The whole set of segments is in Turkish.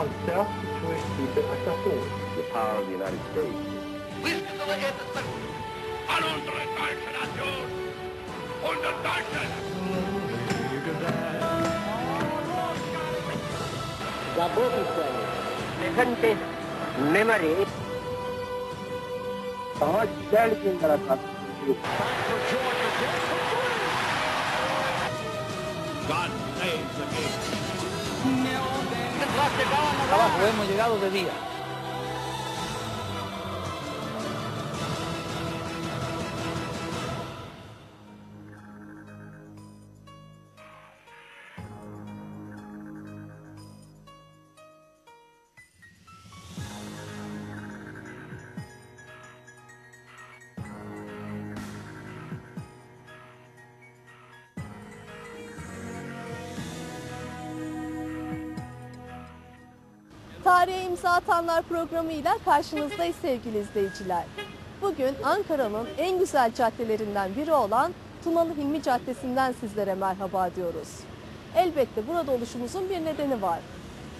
conserve situation that I support. The power of the United States. An unsere deutsche Nation! Unser Deutschen! Gabotistan. Present is memory. पांच बैल के अंदर था Abajo hemos llegado de día. Tarihe imza atanlar programıyla karşınızdayız sevgili izleyiciler. Bugün Ankara'nın en güzel caddelerinden biri olan Tunalı Hilmi Caddesi'nden sizlere merhaba diyoruz. Elbette burada oluşumuzun bir nedeni var.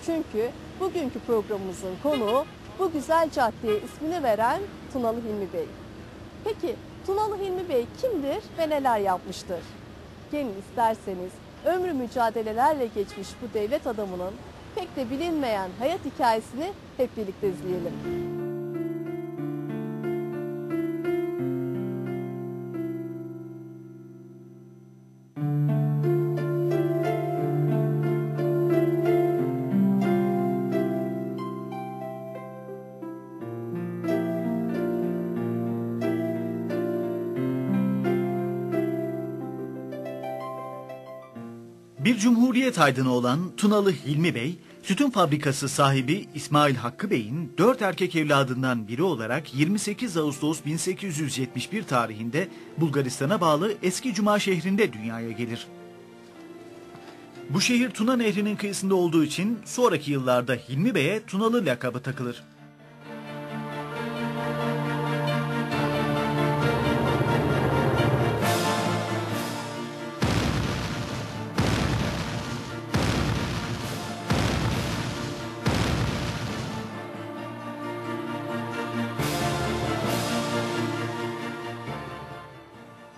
Çünkü bugünkü programımızın konuğu bu güzel caddeye ismini veren Tunalı Hilmi Bey. Peki Tunalı Hilmi Bey kimdir ve neler yapmıştır? Gelin isterseniz ömrü mücadelelerle geçmiş bu devlet adamının pek de bilinmeyen hayat hikayesini hep birlikte izleyelim. Cumhuriyet aydını olan Tunalı Hilmi Bey, sütün fabrikası sahibi İsmail Hakkı Bey'in dört erkek evladından biri olarak 28 Ağustos 1871 tarihinde Bulgaristan'a bağlı Eski Cuma şehrinde dünyaya gelir. Bu şehir Tuna Nehri'nin kıyısında olduğu için sonraki yıllarda Hilmi Bey'e Tunalı lakabı takılır.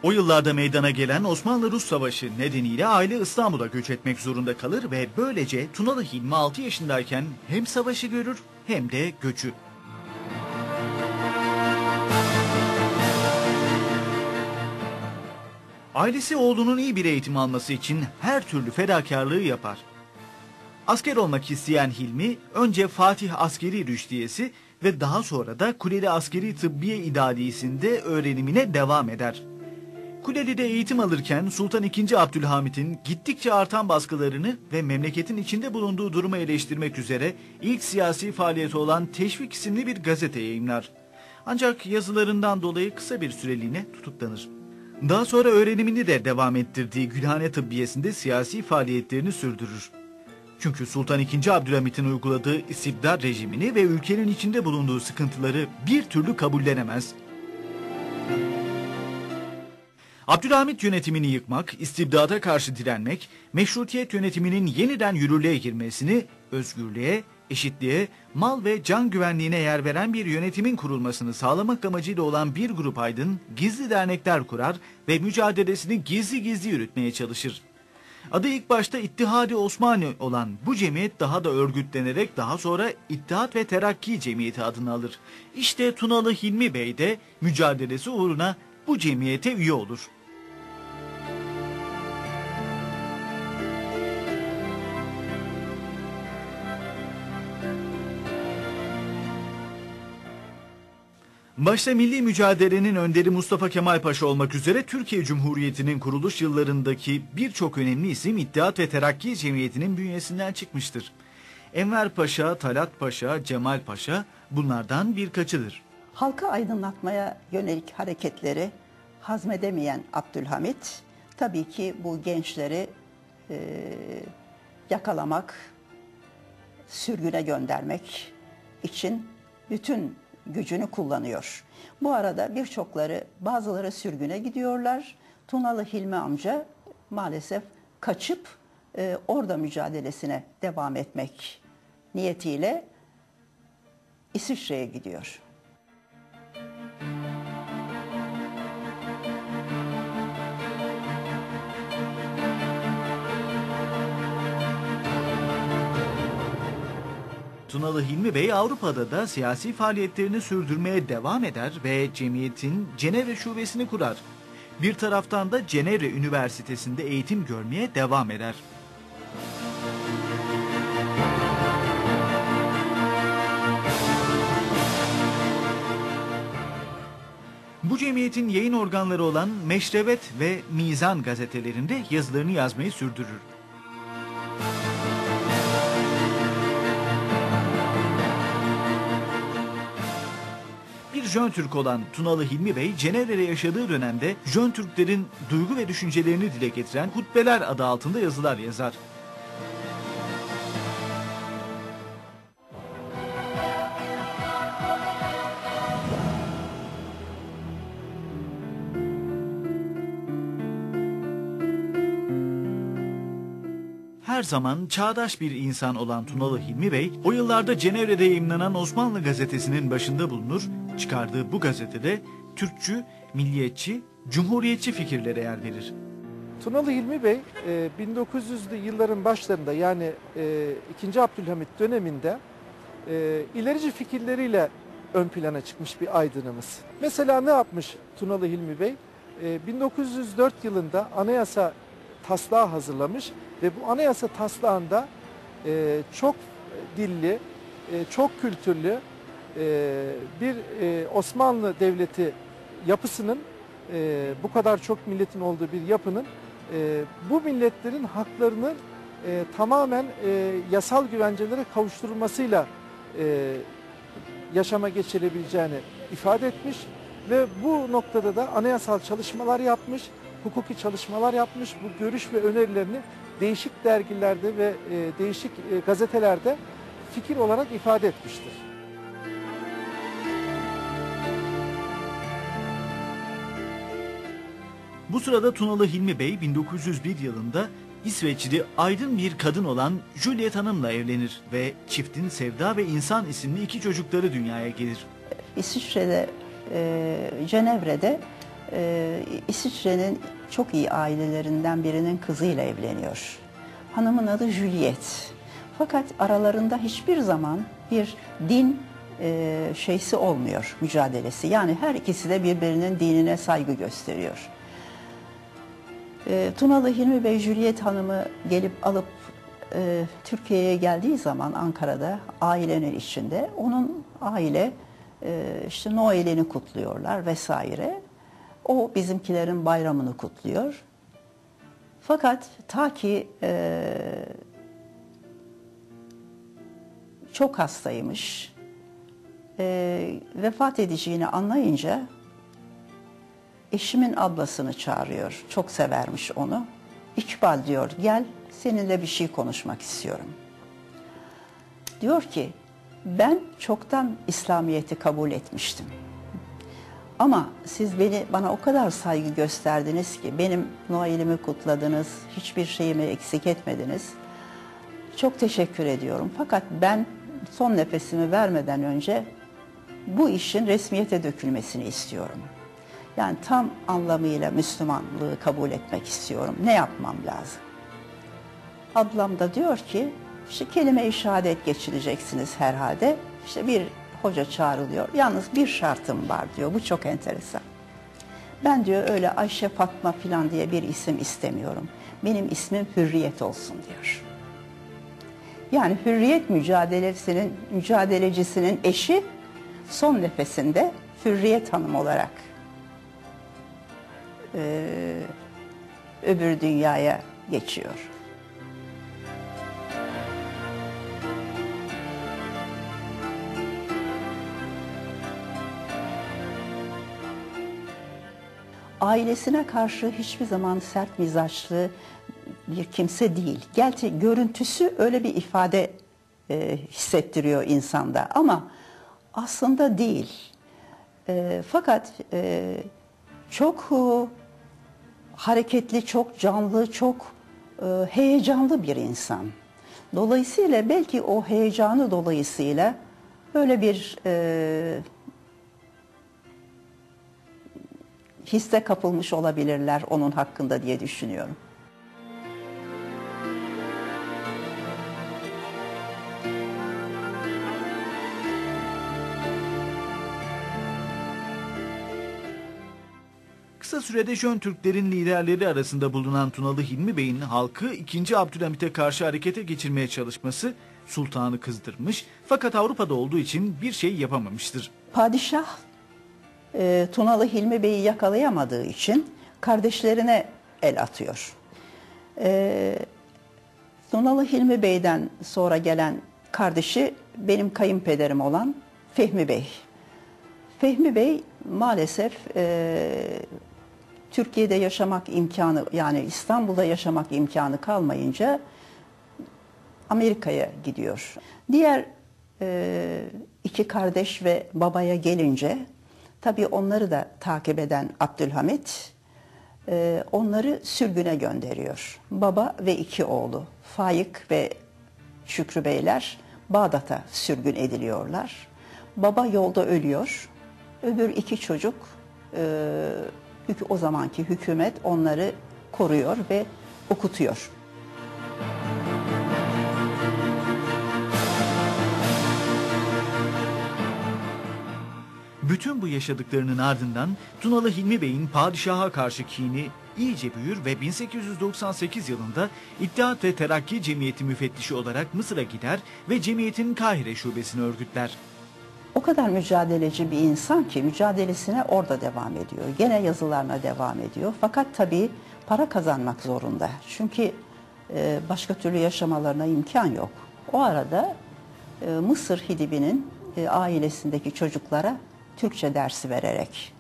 O yıllarda meydana gelen Osmanlı-Rus Savaşı nedeniyle aile İstanbul'a göç etmek zorunda kalır ve böylece Tunalı Hilmi 6 yaşındayken hem savaşı görür hem de göçü. Ailesi oğlunun iyi bir eğitim alması için her türlü fedakarlığı yapar. Asker olmak isteyen Hilmi önce Fatih Askeri Rüştiyesi ve daha sonra da Kuleli Askeri Tıbbiye İdadisi'nde öğrenimine devam eder. Kuleli'de eğitim alırken Sultan II. Abdülhamit'in gittikçe artan baskılarını ve memleketin içinde bulunduğu durumu eleştirmek üzere ilk siyasi faaliyeti olan Teşvik isimli bir gazete yayımlar. Ancak yazılarından dolayı kısa bir süreliğine tutuklanır. Daha sonra öğrenimini de devam ettirdiği Gülhane Tıbbiyesi'nde siyasi faaliyetlerini sürdürür. Çünkü Sultan II. Abdülhamit'in uyguladığı istibdat rejimini ve ülkenin içinde bulunduğu sıkıntıları bir türlü kabullenemez. Abdülhamit yönetimini yıkmak, istibdata karşı direnmek, meşrutiyet yönetiminin yeniden yürürlüğe girmesini, özgürlüğe, eşitliğe, mal ve can güvenliğine yer veren bir yönetimin kurulmasını sağlamak amacıyla olan bir grup aydın gizli dernekler kurar ve mücadelesini gizli gizli yürütmeye çalışır. Adı ilk başta İttihadi Osmani olan bu cemiyet daha da örgütlenerek daha sonra İttihat ve Terakki Cemiyeti adını alır. İşte Tunalı Hilmi Bey de mücadelesi uğruna bu cemiyete üye olur. Başta milli mücadelenin önderi Mustafa Kemal Paşa olmak üzere Türkiye Cumhuriyeti'nin kuruluş yıllarındaki birçok önemli isim İttihat ve Terakki Cemiyeti'nin bünyesinden çıkmıştır. Enver Paşa, Talat Paşa, Cemal Paşa bunlardan birkaçıdır. Halka aydınlatmaya yönelik hareketleri hazmedemeyen Abdülhamit tabii ki bu gençleri e, yakalamak, sürgüne göndermek için bütün gücünü kullanıyor. Bu arada birçokları bazıları sürgüne gidiyorlar. Tunalı Hilmi amca maalesef kaçıp e, orada mücadelesine devam etmek niyetiyle İsviçre'ye gidiyor. Tunalı Hilmi Bey Avrupa'da da siyasi faaliyetlerini sürdürmeye devam eder ve cemiyetin Cenevre şubesini kurar. Bir taraftan da Cenevre Üniversitesi'nde eğitim görmeye devam eder. Bu cemiyetin yayın organları olan Meşrevet ve Mizan gazetelerinde yazılarını yazmayı sürdürür. Jön Türk olan Tunalı Hilmi Bey, Cenevre'de yaşadığı dönemde Jön Türklerin duygu ve düşüncelerini dile getiren Hutbeler adı altında yazılar yazar. Her zaman çağdaş bir insan olan Tunalı Hilmi Bey, o yıllarda Cenevre'de yayımlanan Osmanlı gazetesinin başında bulunur, çıkardığı bu gazetede Türkçü, milliyetçi, cumhuriyetçi fikirlere yer verir. Tunalı Hilmi Bey e, 1900'lü yılların başlarında yani e, 2. Abdülhamit döneminde e, ilerici fikirleriyle ön plana çıkmış bir aydınımız. Mesela ne yapmış Tunalı Hilmi Bey? E, 1904 yılında anayasa taslağı hazırlamış ve bu anayasa taslağında e, çok dilli, e, çok kültürlü e, bir e, Osmanlı Devleti yapısının e, bu kadar çok milletin olduğu bir yapının e, bu milletlerin haklarının e, tamamen yasal güvencelere kavuşturulmasıyla yaşama geçirebileceğini ifade etmiş ve bu noktada da anayasal çalışmalar yapmış, hukuki çalışmalar yapmış. Bu görüş ve önerilerini değişik dergilerde ve değişik gazetelerde fikir olarak ifade etmiştir. Bu sırada Tunalı Hilmi Bey 1901 yılında İsveçli aydın bir kadın olan Juliet Hanım'la evlenir ve çiftin Sevda ve İnsan isimli iki çocukları dünyaya gelir. İsviçre'de, e, Cenevre'de e, İsviçre'nin çok iyi ailelerinden birinin kızıyla evleniyor. Hanımın adı Juliet. Fakat aralarında hiçbir zaman bir din e, şeysi olmuyor, mücadelesi. Yani her ikisi de birbirinin dinine saygı gösteriyor. E, Tunalı Hilmi Bey Juliet Hanım'ı gelip alıp e, Türkiye'ye geldiği zaman Ankara'da ailenin içinde onun aile e, işte Noel'ini kutluyorlar vesaire. O bizimkilerin bayramını kutluyor. Fakat ta ki e, çok hastaymış, e, vefat edeceğini anlayınca eşimin ablasını çağırıyor. Çok severmiş onu. İkbal diyor gel seninle bir şey konuşmak istiyorum. Diyor ki ben çoktan İslamiyet'i kabul etmiştim. Ama siz beni bana o kadar saygı gösterdiniz ki benim Noel'imi kutladınız, hiçbir şeyimi eksik etmediniz. Çok teşekkür ediyorum. Fakat ben son nefesimi vermeden önce bu işin resmiyete dökülmesini istiyorum. Yani tam anlamıyla Müslümanlığı kabul etmek istiyorum. Ne yapmam lazım? Ablam da diyor ki, işte kelime-i şehadet geçireceksiniz herhalde. İşte bir hoca çağrılıyor. Yalnız bir şartım var diyor. Bu çok enteresan. Ben diyor öyle Ayşe Fatma falan diye bir isim istemiyorum. Benim ismim Hürriyet olsun diyor. Yani hürriyet mücadelesinin, mücadelecisinin eşi son nefesinde Hürriyet Hanım olarak e, öbür dünyaya geçiyor. Ailesine karşı hiçbir zaman sert mizaçlı bir kimse değil. Gerçi görüntüsü öyle bir ifade e, hissettiriyor insanda ama aslında değil. E, fakat e, çok hareketli, çok canlı, çok e, heyecanlı bir insan. Dolayısıyla belki o heyecanı dolayısıyla böyle bir e, hisse kapılmış olabilirler onun hakkında diye düşünüyorum. Sürede Jön Türklerin liderleri arasında bulunan Tunalı Hilmi Bey'in halkı 2. Abdülhamit'e karşı harekete geçirmeye çalışması sultanı kızdırmış fakat Avrupa'da olduğu için bir şey yapamamıştır. Padişah e, Tunalı Hilmi Bey'i yakalayamadığı için kardeşlerine el atıyor. E, Tunalı Hilmi Bey'den sonra gelen kardeşi benim kayınpederim olan Fehmi Bey. Fehmi Bey maalesef e, Türkiye'de yaşamak imkanı yani İstanbul'da yaşamak imkanı kalmayınca Amerika'ya gidiyor. Diğer e, iki kardeş ve babaya gelince tabii onları da takip eden Abdülhamit e, onları sürgüne gönderiyor. Baba ve iki oğlu Faik ve Şükrü Beyler Bağdat'a sürgün ediliyorlar. Baba yolda ölüyor. Öbür iki çocuk e, o zamanki hükümet onları koruyor ve okutuyor. Bütün bu yaşadıklarının ardından Tunalı Hilmi Bey'in padişaha karşı kini iyice büyür ve 1898 yılında İttihat ve Terakki Cemiyeti müfettişi olarak Mısır'a gider ve cemiyetin Kahire şubesini örgütler. O kadar mücadeleci bir insan ki mücadelesine orada devam ediyor. Gene yazılarına devam ediyor. Fakat tabii para kazanmak zorunda. Çünkü e, başka türlü yaşamalarına imkan yok. O arada e, Mısır Hidibi'nin e, ailesindeki çocuklara Türkçe dersi vererek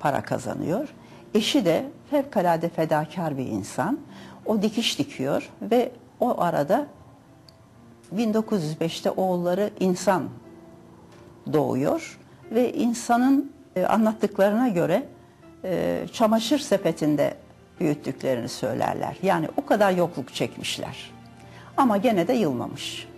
para kazanıyor. Eşi de fevkalade fedakar bir insan. O dikiş dikiyor ve o arada 1905'te oğulları insan doğuyor ve insanın e, anlattıklarına göre e, çamaşır sepetinde büyüttüklerini söylerler. Yani o kadar yokluk çekmişler. Ama gene de yılmamış.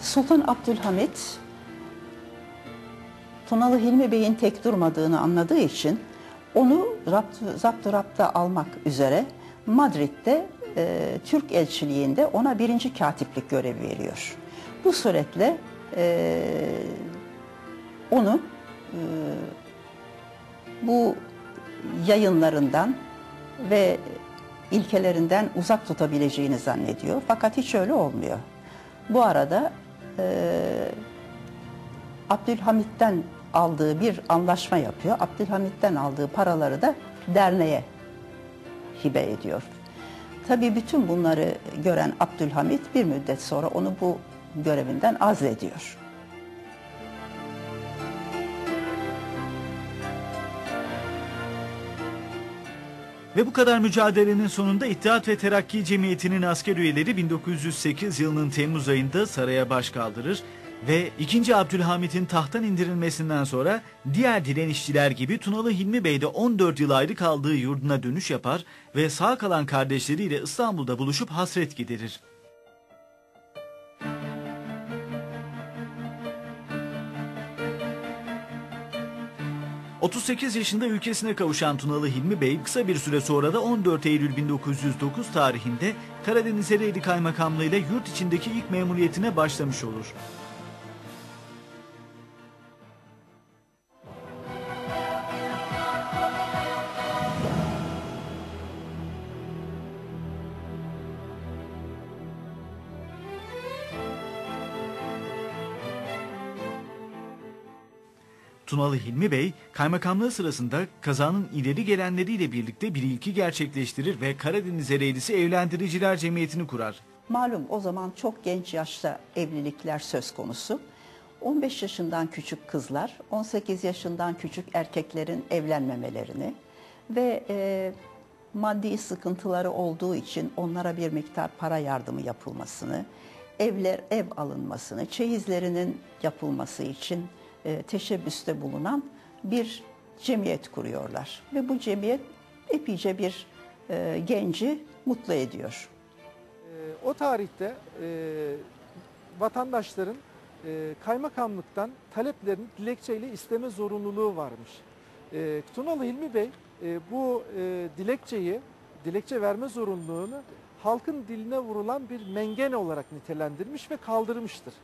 Sultan Abdülhamit Tunalı Hilmi Bey'in tek durmadığını anladığı için onu rapt, zaptı rapta almak üzere Madrid'de e, Türk elçiliğinde ona birinci katiplik görevi veriyor. Bu suretle e, onu e, bu yayınlarından ve ilkelerinden uzak tutabileceğini zannediyor. Fakat hiç öyle olmuyor. Bu arada e, Abdülhamit'ten aldığı bir anlaşma yapıyor. Abdülhamit'ten aldığı paraları da derneğe hibe ediyor. Tabii bütün bunları gören Abdülhamit bir müddet sonra onu bu görevinden azlediyor. Ve bu kadar mücadelenin sonunda İttihat ve Terakki Cemiyeti'nin asker üyeleri 1908 yılının Temmuz ayında saraya baş kaldırır ve 2. Abdülhamit'in tahttan indirilmesinden sonra diğer direnişçiler gibi Tunalı Hilmi Bey de 14 yıl ayrı kaldığı yurduna dönüş yapar ve sağ kalan kardeşleriyle İstanbul'da buluşup hasret giderir. ...38 yaşında ülkesine kavuşan Tunalı Hilmi Bey... ...kısa bir süre sonra da 14 Eylül 1909 tarihinde... ...Karadeniz Ereğli Kaymakamlığı ile yurt içindeki ilk memuriyetine başlamış olur. Tunalı Hilmi Bey, kaymakamlığı sırasında kazanın ileri gelenleriyle birlikte bir ilki gerçekleştirir ve Karadeniz Ereğlisi Evlendiriciler Cemiyeti'ni kurar. Malum o zaman çok genç yaşta evlilikler söz konusu. 15 yaşından küçük kızlar, 18 yaşından küçük erkeklerin evlenmemelerini ve e, maddi sıkıntıları olduğu için onlara bir miktar para yardımı yapılmasını, evler ev alınmasını, çeyizlerinin yapılması için e, teşebbüste bulunan bir cemiyet kuruyorlar. Ve bu cemiyet epeyce bir e, genci mutlu ediyor. E, o tarihte vatandaşların kaymakamlıktan taleplerini dilekçeyle isteme zorunluluğu varmış. E, Tunalı Hilmi Bey bu e, dilekçeyi, dilekçe verme zorunluluğunu halkın diline vurulan bir mengene olarak nitelendirmiş ve kaldırmıştır.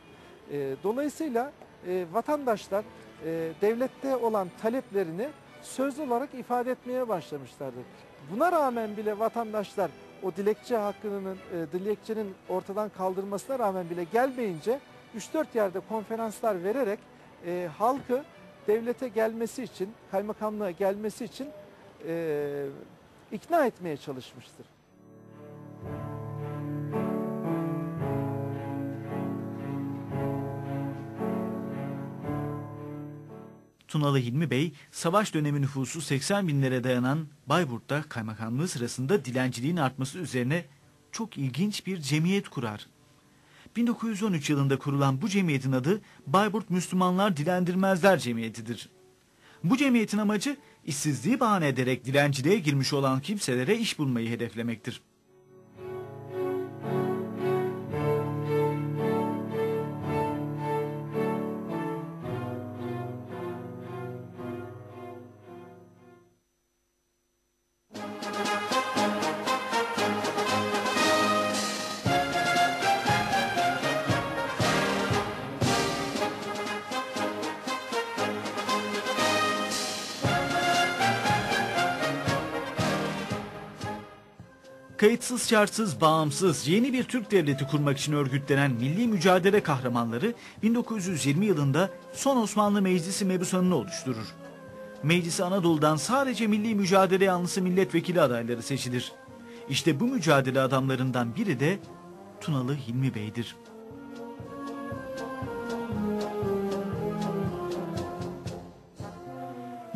Dolayısıyla e, vatandaşlar e, devlette olan taleplerini sözlü olarak ifade etmeye başlamışlardır. Buna rağmen bile vatandaşlar o dilekçe hakkının, e, dilekçenin ortadan kaldırmasına rağmen bile gelmeyince 3-4 yerde konferanslar vererek e, halkı devlete gelmesi için, kaymakamlığa gelmesi için e, ikna etmeye çalışmıştır. Tunalı Hilmi Bey, savaş dönemi nüfusu 80 binlere dayanan Bayburt'ta kaymakamlığı sırasında dilenciliğin artması üzerine çok ilginç bir cemiyet kurar. 1913 yılında kurulan bu cemiyetin adı Bayburt Müslümanlar Dilendirmezler Cemiyeti'dir. Bu cemiyetin amacı işsizliği bahane ederek dilenciliğe girmiş olan kimselere iş bulmayı hedeflemektir. Kayıtsız şartsız bağımsız yeni bir Türk devleti kurmak için örgütlenen milli mücadele kahramanları 1920 yılında son Osmanlı Meclisi mebusanını oluşturur. Meclisi Anadolu'dan sadece milli mücadele yanlısı milletvekili adayları seçilir. İşte bu mücadele adamlarından biri de Tunalı Hilmi Bey'dir.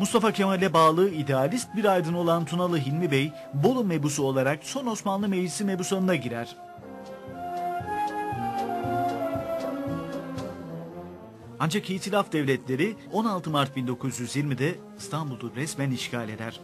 Mustafa Kemal'e bağlı idealist bir aydın olan Tunalı Hilmi Bey, Bolu mebusu olarak son Osmanlı Meclisi mebusanına girer. Ancak İtilaf Devletleri 16 Mart 1920'de İstanbul'u resmen işgal eder.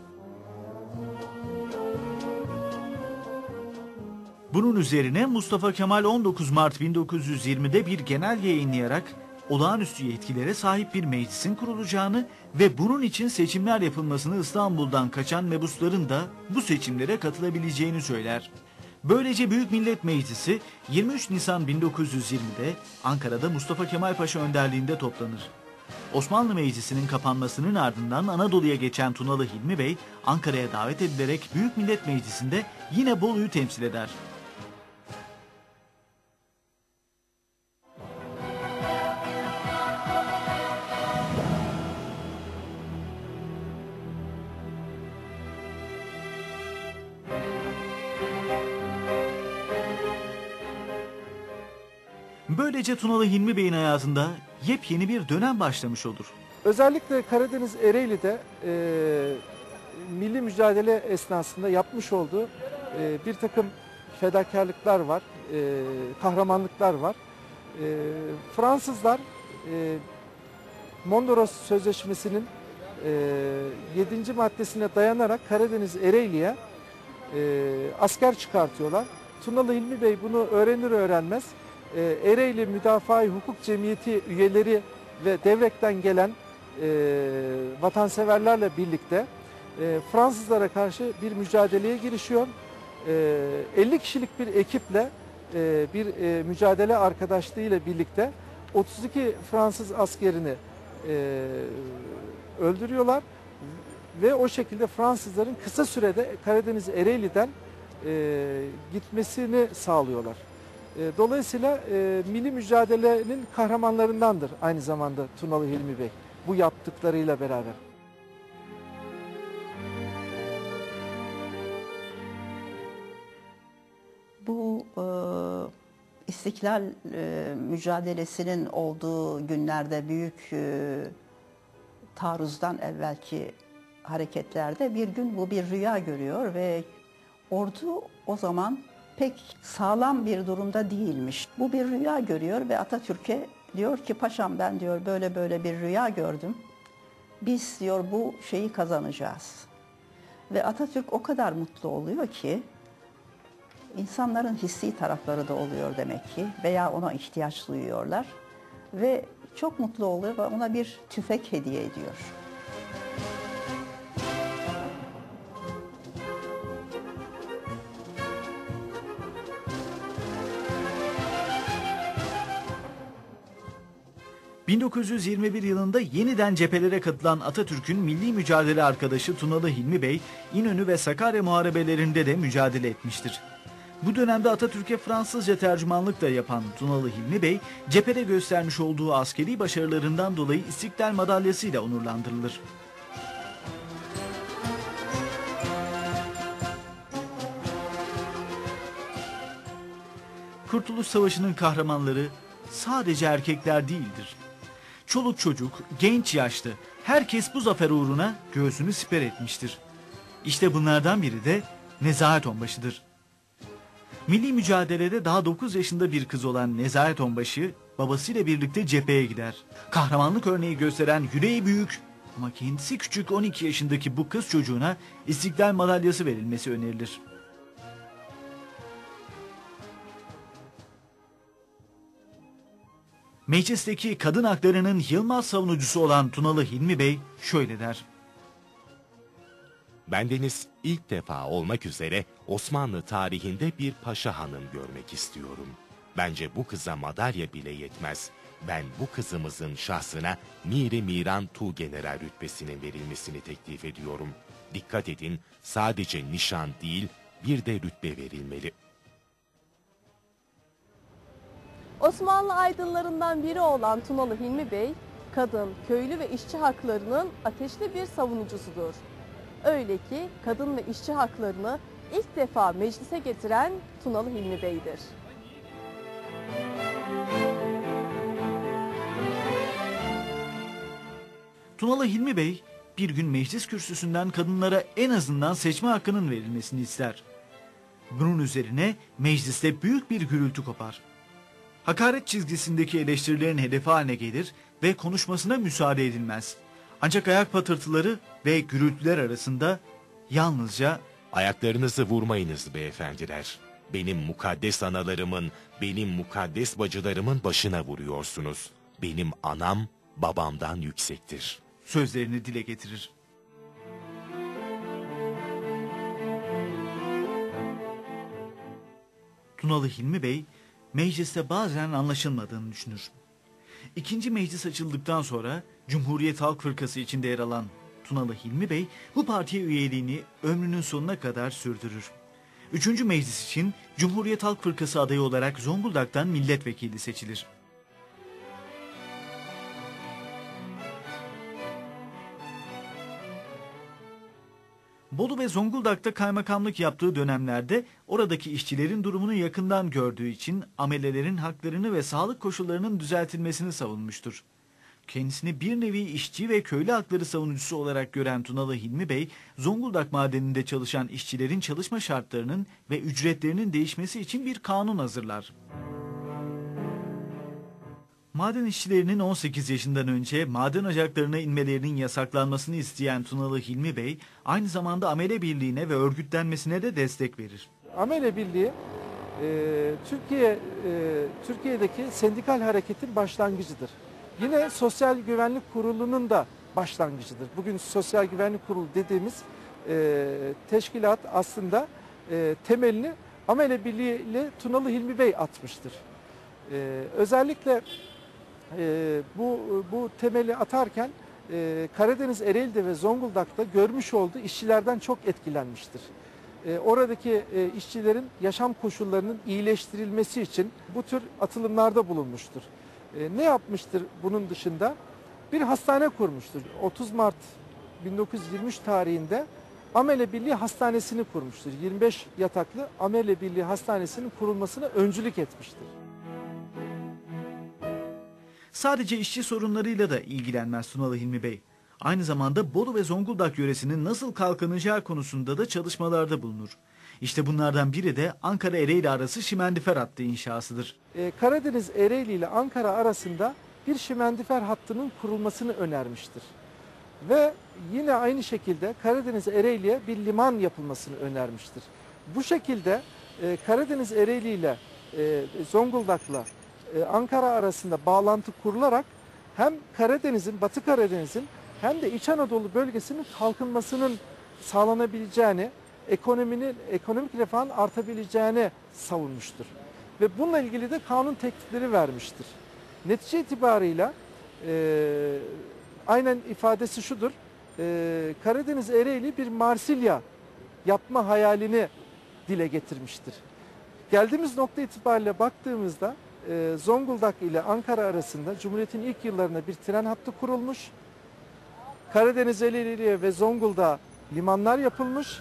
Bunun üzerine Mustafa Kemal 19 Mart 1920'de bir genel yayınlayarak olağanüstü yetkilere sahip bir meclisin kurulacağını ve bunun için seçimler yapılmasını İstanbul'dan kaçan mebusların da bu seçimlere katılabileceğini söyler. Böylece Büyük Millet Meclisi 23 Nisan 1920'de Ankara'da Mustafa Kemal Paşa önderliğinde toplanır. Osmanlı Meclisi'nin kapanmasının ardından Anadolu'ya geçen Tunalı Hilmi Bey Ankara'ya davet edilerek Büyük Millet Meclisi'nde yine Bolu'yu temsil eder. Böylece Tunalı Hilmi Bey'in hayatında yepyeni bir dönem başlamış olur. Özellikle Karadeniz Ereğli'de e, milli mücadele esnasında yapmış olduğu e, bir takım fedakarlıklar var, e, kahramanlıklar var. E, Fransızlar e, Mondros Sözleşmesi'nin e, 7. maddesine dayanarak Karadeniz Ereğli'ye e, asker çıkartıyorlar. Tunalı Hilmi Bey bunu öğrenir öğrenmez e, Ereğli Müdafaa Hukuk Cemiyeti üyeleri ve devrekten gelen e, vatanseverlerle birlikte e, Fransızlara karşı bir mücadeleye girişiyor. E, 50 kişilik bir ekiple e, bir e, mücadele arkadaşlığı ile birlikte 32 Fransız askerini e, öldürüyorlar ve o şekilde Fransızların kısa sürede Karadeniz Ereğli'den e, gitmesini sağlıyorlar. E, Dolayısıyla e, milli mücadelenin kahramanlarındandır aynı zamanda Tunalı Hilmi Bey bu yaptıklarıyla beraber. Bu e, istiklal e, mücadelesinin olduğu günlerde büyük e, taarruzdan evvelki hareketlerde bir gün bu bir rüya görüyor ve ordu o zaman pek sağlam bir durumda değilmiş. Bu bir rüya görüyor ve Atatürk'e diyor ki paşam ben diyor böyle böyle bir rüya gördüm. biz diyor bu şeyi kazanacağız. Ve Atatürk o kadar mutlu oluyor ki insanların hissi tarafları da oluyor demek ki veya ona ihtiyaç duyuyorlar ve çok mutlu oluyor ve ona bir tüfek hediye ediyor. ...1921 yılında yeniden cephelere katılan Atatürk'ün milli mücadele arkadaşı Tunalı Hilmi Bey... ...İnönü ve Sakarya muharebelerinde de mücadele etmiştir. Bu dönemde Atatürk'e Fransızca tercümanlık da yapan Tunalı Hilmi Bey... ...cephede göstermiş olduğu askeri başarılarından dolayı İstiklal Madalyası ile onurlandırılır. Kurtuluş Savaşı'nın kahramanları sadece erkekler değildir. Çoluk çocuk, genç yaşlı herkes bu zafer uğruna göğsünü siper etmiştir. İşte bunlardan biri de Nezahat Onbaşı'dır. Milli mücadelede daha 9 yaşında bir kız olan Nezahat Onbaşı babasıyla birlikte cepheye gider. Kahramanlık örneği gösteren yüreği büyük ama kendisi küçük 12 yaşındaki bu kız çocuğuna İstiklal Madalyası verilmesi önerilir. Meclisteki kadın haklarının yılmaz savunucusu olan Tunalı Hilmi Bey şöyle der. Bendeniz ilk defa olmak üzere Osmanlı tarihinde bir paşa hanım görmek istiyorum. Bence bu kıza madalya bile yetmez. Ben bu kızımızın şahsına Miri Miran Tu General rütbesinin verilmesini teklif ediyorum. Dikkat edin sadece nişan değil bir de rütbe verilmeli. Osmanlı aydınlarından biri olan Tunalı Hilmi Bey, kadın, köylü ve işçi haklarının ateşli bir savunucusudur. Öyle ki kadın ve işçi haklarını ilk defa meclise getiren Tunalı Hilmi Bey'dir. Tunalı Hilmi Bey bir gün meclis kürsüsünden kadınlara en azından seçme hakkının verilmesini ister. Bunun üzerine mecliste büyük bir gürültü kopar. Hakaret çizgisindeki eleştirilerin hedefi haline gelir ve konuşmasına müsaade edilmez. Ancak ayak patırtıları ve gürültüler arasında yalnızca Ayaklarınızı vurmayınız beyefendiler. Benim mukaddes analarımın, benim mukaddes bacılarımın başına vuruyorsunuz. Benim anam babamdan yüksektir. sözlerini dile getirir. Tunalı Hilmi Bey mecliste bazen anlaşılmadığını düşünür. İkinci meclis açıldıktan sonra Cumhuriyet Halk Fırkası içinde yer alan Tunalı Hilmi Bey bu partiye üyeliğini ömrünün sonuna kadar sürdürür. Üçüncü meclis için Cumhuriyet Halk Fırkası adayı olarak Zonguldak'tan milletvekili seçilir. Bolu ve Zonguldak'ta kaymakamlık yaptığı dönemlerde oradaki işçilerin durumunu yakından gördüğü için amelelerin haklarını ve sağlık koşullarının düzeltilmesini savunmuştur. Kendisini bir nevi işçi ve köylü hakları savunucusu olarak gören Tunalı Hilmi Bey, Zonguldak madeninde çalışan işçilerin çalışma şartlarının ve ücretlerinin değişmesi için bir kanun hazırlar. Maden işçilerinin 18 yaşından önce maden ocaklarına inmelerinin yasaklanmasını isteyen Tunalı Hilmi Bey, aynı zamanda amele birliğine ve örgütlenmesine de destek verir. Amele Birliği e, Türkiye e, Türkiye'deki sendikal hareketin başlangıcıdır. Yine Sosyal Güvenlik Kurulu'nun da başlangıcıdır. Bugün Sosyal Güvenlik Kurulu dediğimiz e, teşkilat aslında e, temelini Amele Birliği ile Tunalı Hilmi Bey atmıştır. E, özellikle e, bu bu temeli atarken e, Karadeniz, Ereğli'de ve Zonguldak'ta görmüş olduğu işçilerden çok etkilenmiştir. E, oradaki e, işçilerin yaşam koşullarının iyileştirilmesi için bu tür atılımlarda bulunmuştur. Ne yapmıştır bunun dışında? Bir hastane kurmuştur. 30 Mart 1923 tarihinde Amele Birliği Hastanesi'ni kurmuştur. 25 yataklı Amele Birliği Hastanesi'nin kurulmasına öncülük etmiştir. Sadece işçi sorunlarıyla da ilgilenmez Tunalı Hilmi Bey. Aynı zamanda Bolu ve Zonguldak yöresinin nasıl kalkınacağı konusunda da çalışmalarda bulunur. İşte bunlardan biri de Ankara-Ereğli arası Şimendifer hattı inşasıdır. Ee, Karadeniz Ereğli ile Ankara arasında bir şimendifer hattının kurulmasını önermiştir. Ve yine aynı şekilde Karadeniz Ereğli'ye bir liman yapılmasını önermiştir. Bu şekilde e, Karadeniz Ereğli ile e, Zonguldak'la e, Ankara arasında bağlantı kurularak hem Karadeniz'in, Batı Karadeniz'in hem de İç Anadolu bölgesinin kalkınmasının sağlanabileceğini, ekonominin ekonomik refahın artabileceğini savunmuştur. Ve bununla ilgili de kanun teklifleri vermiştir. Netice itibarıyla e, aynen ifadesi şudur. e, Karadeniz Ereğli bir Marsilya yapma hayalini dile getirmiştir. Geldiğimiz nokta itibariyle baktığımızda e, Zonguldak ile Ankara arasında Cumhuriyet'in ilk yıllarında bir tren hattı kurulmuş. Karadeniz Ereğli'ye ve Zonguldak'a limanlar yapılmış.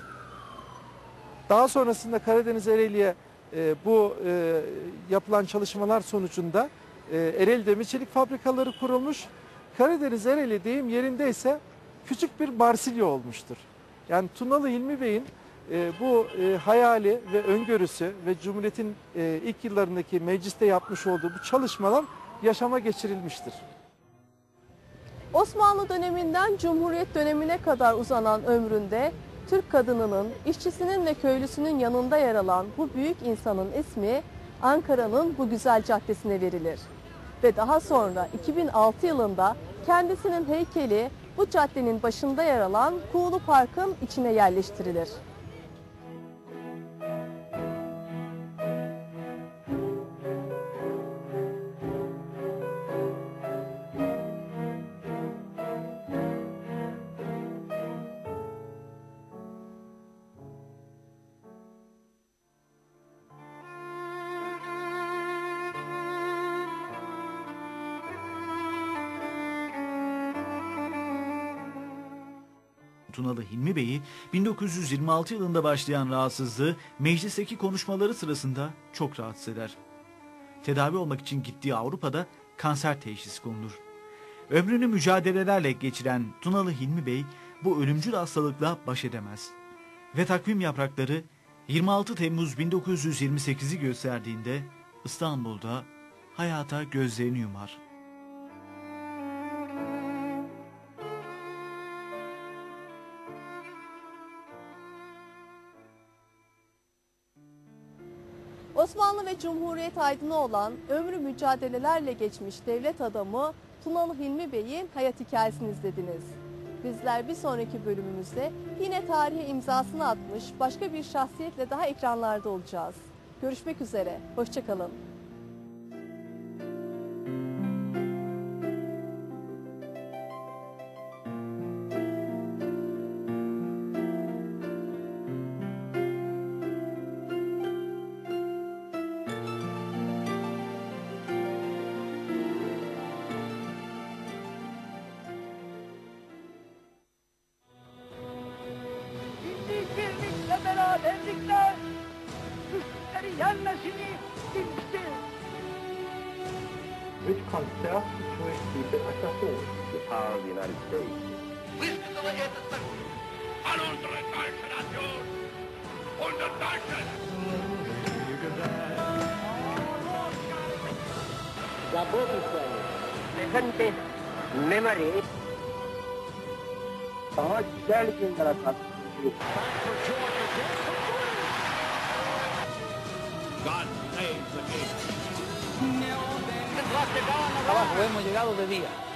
Daha sonrasında Karadeniz Ereğli'ye e, bu e, yapılan çalışmalar sonucunda e, Ereğli Demir Çelik fabrikaları kurulmuş. Karadeniz Ereğli deyim yerindeyse küçük bir Marsilya olmuştur. Yani Tunalı Hilmi Bey'in e, bu e, hayali ve öngörüsü ve Cumhuriyet'in e, ilk yıllarındaki mecliste yapmış olduğu bu çalışmalar yaşama geçirilmiştir. Osmanlı döneminden Cumhuriyet dönemine kadar uzanan ömründe Türk kadınının, işçisinin ve köylüsünün yanında yer alan bu büyük insanın ismi Ankara'nın bu güzel caddesine verilir. Ve daha sonra 2006 yılında kendisinin heykeli bu caddenin başında yer alan Kuğulu Park'ın içine yerleştirilir. Tunalı Hilmi Bey'i 1926 yılında başlayan rahatsızlığı meclisteki konuşmaları sırasında çok rahatsız eder. Tedavi olmak için gittiği Avrupa'da kanser teşhisi konulur. Ömrünü mücadelelerle geçiren Tunalı Hilmi Bey bu ölümcül hastalıkla baş edemez. Ve takvim yaprakları 26 Temmuz 1928'i gösterdiğinde İstanbul'da hayata gözlerini yumar. Osmanlı ve Cumhuriyet aydını olan ömrü mücadelelerle geçmiş devlet adamı Tunalı Hilmi Bey'in hayat hikayesini izlediniz. Bizler bir sonraki bölümümüzde yine tarihe imzasını atmış başka bir şahsiyetle daha ekranlarda olacağız. Görüşmek üzere, hoşçakalın. which constitutes the Federation. The power of the United States. Wissen of the all unsere deutsche Nation und Deutschen! La Bodenstelle. Second is memory. बहुत in की तरफ God save the game. Hemos llegado de día.